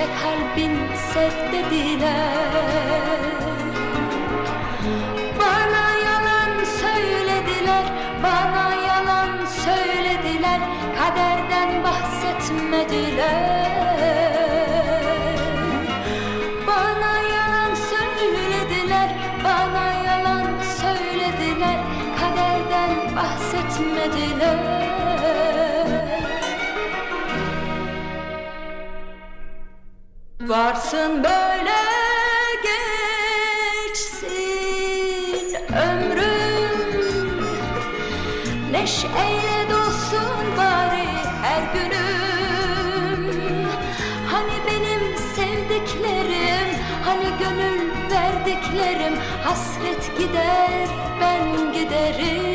işte kalbin sev Bana yalan söylediler, bana yalan söylediler Kaderden bahsetmediler. Bana yalan söylediler, bana yalan söylediler Kaderden bahsetmediler Varsın böyle geçsin ömrüm. Neşeyle dolsun bari her günüm. Hani benim sevdiklerim Hani gönül verdiklerim. Hasret gider ben giderim